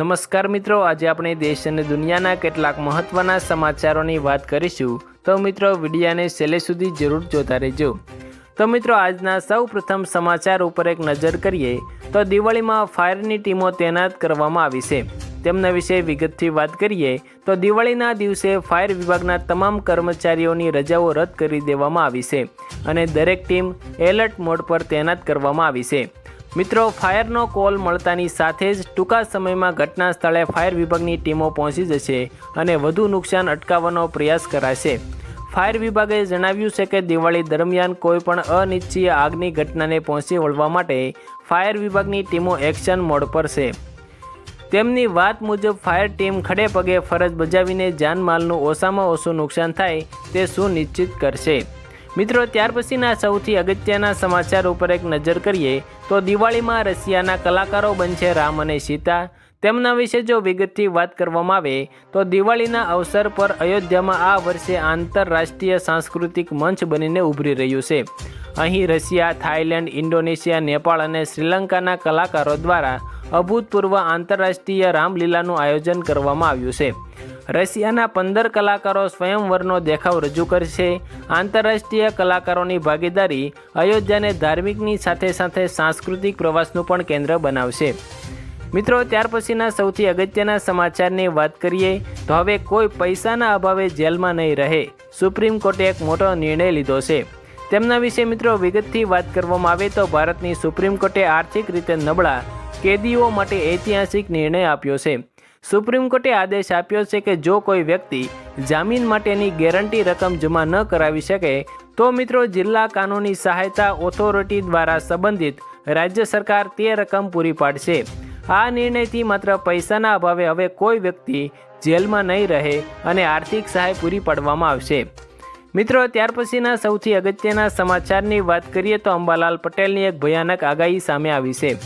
નમસ્કાર મિત્રો, આજે આપણે દેશ અને દુનિયાના કેટલાક મહત્ત્વના સમાચારોની વાત કરીશું. તો મિત્રો, વિડીયાને છેલ્લે સુધી જરૂર જોતા રહેજો. તો મિત્રો, આજના સૌ પ્રથમ સમાચાર ઉપર એક નજર કરીએ, તો દિવાળીમાં ફાયરની ટીમો તૈનાત કરવામાં આવી છે. તેમના વિશે વિગતથી વાત કરીએ, તો દિવાળીના દિવસે ફાયર વિભાગના તમામ કર્મચારીઓની રજાઓ રદ કરી દેવામાં આવી છે અને દરેક ટીમ એલર્ટ મોડ પર તૈનાત કરવામાં આવી છે. મિત્રો, ફાયરનો કોલ મળતાની સાથે જ ટૂંકા સમયમાં ઘટના સ્થળે ફાયર વિભાગની ટીમો પહોંચી જશે અને વધુ નુકસાન અટકાવવાનો પ્રયાસ કરાશે. ફાયર વિભાગે જણાવ્યું છે કે, દિવાળી દરમિયાન કોઈપણ અનિચ્છીય આગની ઘટનાને પહોંચી વળવા માટે ફાયર વિભાગની ટીમો એક્શન મોડ પર છે. તેમની વાત મુજબ, ફાયર ટીમ ખડે પગે ફરજ બજાવીને જાનમાલનું ઓછામાં ઓછું નુકસાન થાય તે સુનિશ્ચિત કરશે. મિત્રો, ત્યાર પછીના સૌથી અગત્યના સમાચાર ઉપર એક નજર કરીએ, તો દિવાળીમાં રશિયાના કલાકારો બનશે રામ અને સીતા. તેમના વિશે જો વિગતથી વાત કરવામાં આવે, તો દિવાળીના અવસર પર અયોધ્યામાં આ વર્ષે આંતરરાષ્ટ્રીય સાંસ્કૃતિક મંચ બનીને ઉભરી રહ્યું છે. અહીં રશિયા, થાઇલેન્ડ, ઇન્ડોનેશિયા, નેપાળ અને શ્રીલંકાના કલાકારો દ્વારા અભૂતપૂર્વ આંતરરાષ્ટ્રીય રામલીલાનું આયોજન કરવામાં આવ્યું છે. રશિયાના પંદર કલાકારો સ્વયંવરનો દેખાવ રજૂ કરશે. આંતરરાષ્ટ્રીય કલાકારોની ભાગીદારી અયોધ્યાને ધાર્મિકની સાથે સાથે સાંસ્કૃતિક પ્રવાસનું પણ કેન્દ્ર બનાવશે. મિત્રો, ત્યાર પછીના સૌથી અગત્યના સમાચારની વાત કરીએ તો હવે કોઈ પૈસાના અભાવે જેલમાં નહીં રહે. સુપ્રીમ કોર્ટે એક મોટો નિર્ણય લીધો છે. તેમના વિશે મિત્રો વિગતથી વાત કરવામાં આવે તો ભારતની સુપ્રીમ કોર્ટે આર્થિક રીતે નબળા કેદીઓ માટે ઐતિહાસિક નિર્ણય આપ્યો છે. સુપ્રીમ કોર્ટે આદેશ આપ્યો છે કે જો કોઈ વ્યક્તિ જામીન માટેની ગેરંટી રકમ જમા ન કરાવી શકે, તો મિત્રો જિલ્લા કાનૂની સહાયતા ઓથોરિટી દ્વારા સંબંધિત રાજ્ય સરકાર તે રકમ પૂરી પાડશે. આ નિર્ણયથી માત્ર પૈસાના અભાવે હવે કોઈ વ્યક્તિ જેલમાં નહીં રહે અને આર્થિક સહાય પૂરી પાડવામાં આવશે. મિત્રો, ત્યાર પછીના સૌથી અગત્યના સમાચારની વાત કરીએ તો અંબાલાલ પટેલની એક ભયાનક આગાહી સામે આવી છે.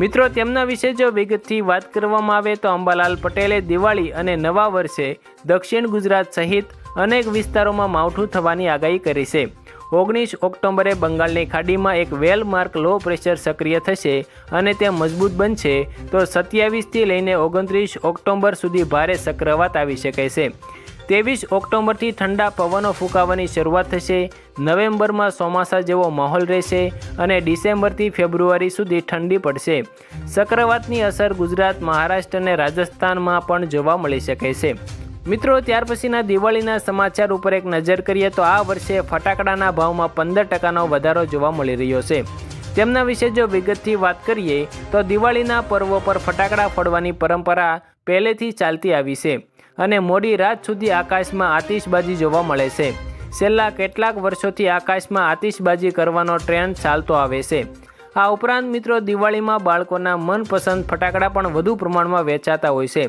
મિત્રો, તેમના વિશે જો વિગતથી વાત કરવામાં આવે તો અંબાલાલ પટેલે દિવાળી અને નવા વર્ષે દક્ષિણ ગુજરાત સહિત અનેક વિસ્તારોમાં માવઠું થવાની આગાહી કરી છે. ઓગણીસ ઓક્ટોબરે બંગાળની ખાડીમાં એક વેલ માર્ક લો પ્રેશર સક્રિય થશે અને તે મજબૂત બનશે, તો સત્યાવીસથી લઈને ઓગણત્રીસ ઓક્ટોબર સુધી ભારે ચક્રવાત આવી શકે છે. ત્રેવીસ ઓક્ટોબરથી ઠંડા પવનો ફૂંકાવાની શરૂઆત થશે. નવેમ્બરમાં ચોમાસા જેવો માહોલ રહેશે અને ડિસેમ્બરથી ફેબ્રુઆરી સુધી ઠંડી પડશે. ચક્રવાતની અસર ગુજરાત, મહારાષ્ટ્ર અને રાજસ્થાનમાં પણ જોવા મળી શકે છે. મિત્રો, ત્યાર પછીના દિવાળીના સમાચાર ઉપર એક નજર કરીએ તો આ વર્ષે ફટાકડાના ભાવમાં પંદર ટકાનો વધારો જોવા મળી રહ્યો છે. તેમના વિશે જો વિગતથી વાત કરીએ તો દિવાળીના પર્વો પર ફટાકડા ફોડવાની પરંપરા પહેલેથી ચાલતી આવી છે. અને મોડી રાત સુધી આકાશમાં આતિશબાજી જોવા મળે છે. છેલ્લા કેટલાક વર્ષોથી આકાશમાં આતિશબાજી કરવાનો ટ્રેન્ડ ચાલતો આવે છે. આ ઉપરાંત મિત્રો દિવાળીમાં બાળકોના મનપસંદ ફટાકડા પણ વધુ પ્રમાણમાં વેચાતા હોય છે.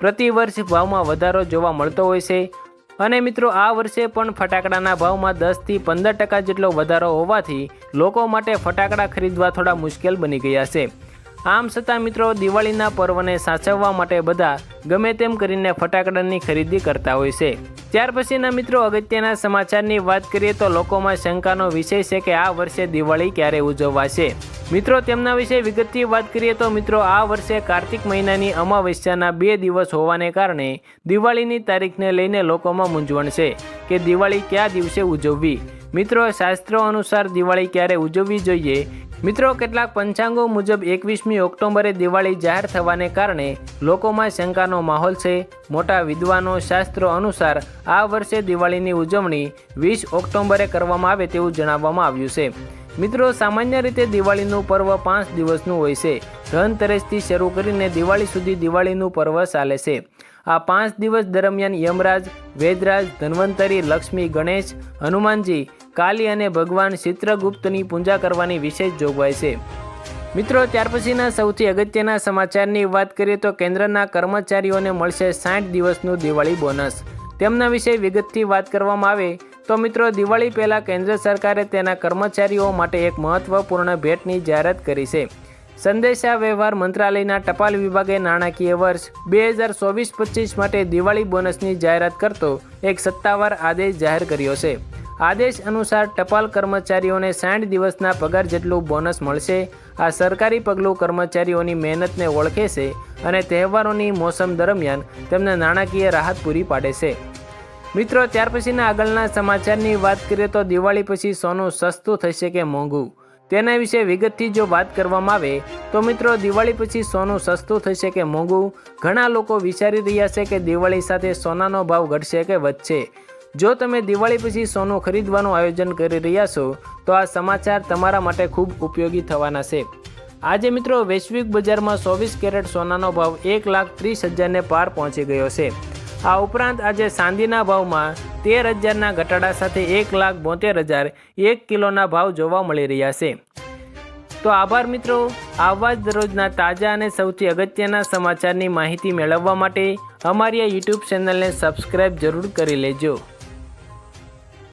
પ્રતિ વર્ષ ભાવમાં વધારો જોવા મળતો હોય છે. અને મિત્રો આ વર્ષે પણ ફટાકડાના ભાવમાં દસથી પંદર ટકા જેટલો વધારો હોવાથી લોકો માટે ફટાકડા ખરીદવા થોડા મુશ્કેલ બની ગયા છે. આમ છતાં મિત્રો, દિવાળીના પર્વને સાચવવા માટે બધા ગમે તેમ કરીને ફટાકડાની ખરીદી કરતા હોય છે. ત્યાર પછીના મિત્રો, અગત્યના સમાચારની વાત કરીએ તો લોકોમાં શંકાનો વિષય છે કે આ વર્ષે દિવાળી ક્યારે ઉજવવાશે મિત્રો, તેમના વિશે વિગતથી વાત કરીએ તો મિત્રો, આ વર્ષે કાર્તિક મહિનાની અમાવસ્યાના બે દિવસ હોવાને કારણે દિવાળીની તારીખને લઈને લોકોમાં મૂંઝવણ છે કે દિવાળી કયા દિવસે ઉજવવી. મિત્રો, શાસ્ત્રો અનુસાર દિવાળી ક્યારે ઉજવવી જોઈએ મિત્રો, કેટલાક પંચાંગો મુજબ એકવીસમી ઓક્ટોબરે દિવાળી જાહેર થવાને કારણે લોકોમાં શંકાનો માહોલ છે. મોટા વિદ્વાનો શાસ્ત્રો અનુસાર આ વર્ષે દિવાળીની ઉજવણી વીસ ઓક્ટોબરે કરવામાં આવે તેવું જણાવવામાં આવ્યું છે. મિત્રો, સામાન્ય રીતે દિવાળીનું પર્વ પાંચ દિવસનું હોય છે. ધનતેરસથી શરૂ કરીને દિવાળી સુધી દિવાળીનું પર્વ ચાલે છે. આ પાંચ દિવસ દરમિયાન યમરાજ, વેદરાજ, ધન્વંતરી, લક્ષ્મી, ગણેશ, હનુમાનજી, કાલી અને ભગવાન ચિત્રગુપ્તની પૂજા કરવાની વિશેષ જોગવાઈ છે. મિત્રો, ત્યાર પછીના સૌથી અગત્યના સમાચારની વાત કરીએ તો કેન્દ્રના કર્મચારીઓને મળશે સાઠ દિવસનું દિવાળી બોનસ. તેમના વિશે વિગતથી વાત કરવામાં આવે તો મિત્રો, દિવાળી પહેલાં કેન્દ્ર સરકારે તેના કર્મચારીઓ માટે એક મહત્વપૂર્ણ ભેટની જાહેરાત કરી છે. સંદેશા વ્યવહાર મંત્રાલયના ટપાલ વિભાગે નાણાકીય વર્ષ બે હજાર ચોવીસ પચીસ માટે દિવાળી બોનસની જાહેરાત કરતો એક સત્તાવાર આદેશ જાહેર કર્યો છે. આદેશ અનુસાર ટપાલ કર્મચારીઓને સાઠ દિવસના પગાર જેટલું બોનસ મળશે. આ સરકારી પગલું કર્મચારીઓની મહેનતને ઓળખે છે અને તહેવારોની મોસમ દરમિયાન તેમને નાણાકીય રાહત પૂરી પાડે છે. મિત્રો, ત્યાર પછીના આગળના સમાચારની વાત કરીએ તો દિવાળી પછી સોનું સસ્તું થશે કે મોંઘું? તેના વિશે વિગતથી જો વાત કરવામાં આવે, તો મિત્રો દિવાળી પછી સોનું સસ્તું થશે કે મોંઘું? ઘણા લોકો વિચારી રહ્યા છે કે દિવાળી સાથે સોનાનો ભાવ ઘટશે કે વધશે. જો તમે દિવાળી પછી સોનું ખરીદવાનું આયોજન કરી રહ્યા છો, તો આ સમાચાર તમારા માટે ખૂબ ઉપયોગી થવાના છે. આજે મિત્રો વૈશ્વિક બજારમાં ચોવીસ કેરેટ સોનાનો ભાવ એક લાખ ત્રીસ હજારને પાર પહોંચી ગયો છે. આ ઉપરાંત આજે સાંદીના ભાવમાં તેર હજારના ઘટાડા સાથે એક લાખ બોતેર હજાર એક કિલોના ભાવ જોવા મળી રહ્યા છે. તો આભાર મિત્રો, આવા જ દરરોજના તાજા અને સૌથી અગત્યના સમાચારની માહિતી મેળવવા માટે અમારી આ યુટ્યુબ ચેનલને સબસ્ક્રાઈબ જરૂર કરી લેજો.